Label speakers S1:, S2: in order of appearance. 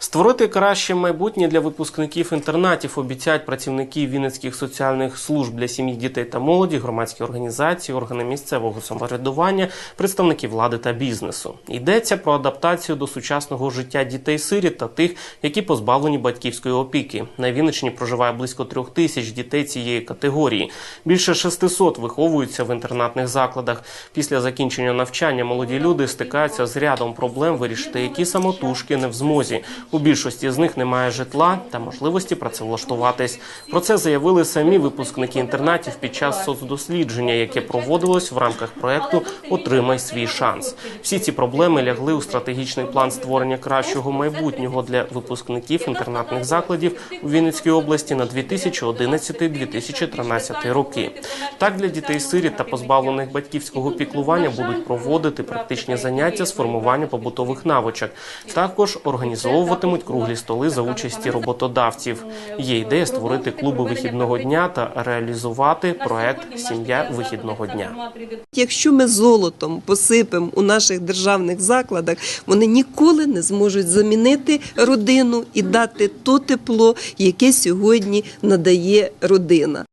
S1: Створити краще майбутнє для випускників інтернатів обіцяють працівники Вінницьких соціальних служб для сім'ї, дітей та молоді, громадські організації, органи місцевого самоврядування, представники влади та бізнесу. Йдеться про адаптацію до сучасного життя дітей-сиріт та тих, які позбавлені батьківської опіки. На Вінниччині проживає близько трьох тисяч дітей цієї категорії. Більше 600 виховуються в інтернатних закладах. Після закінчення навчання молоді люди стикаються з рядом проблем, вирішити які самотужки не в змозі. У більшості з них немає житла та можливості працевлаштуватись. Про це заявили самі випускники інтернатів під час соцдослідження, яке проводилось в рамках проекту Отримай свій шанс. Всі ці проблеми лягли у стратегічний план створення кращого майбутнього для випускників інтернатних закладів у Вінницькій області на 2011-2013 роки. Так для дітей сиріт та позбавлених батьківського піклування будуть проводити практичні заняття з формування побутових навичок. Також організовуватимуть круглі столи за участі роботодавців. Є ідея створити клуби вихідного дня та реалізувати проект Сім'я вихідного дня.
S2: Якщо ми золотом посипемо у наших державних закладах, вони ніколи не зможуть замінити родину і дати то тепло, яке сьогодні надає родина.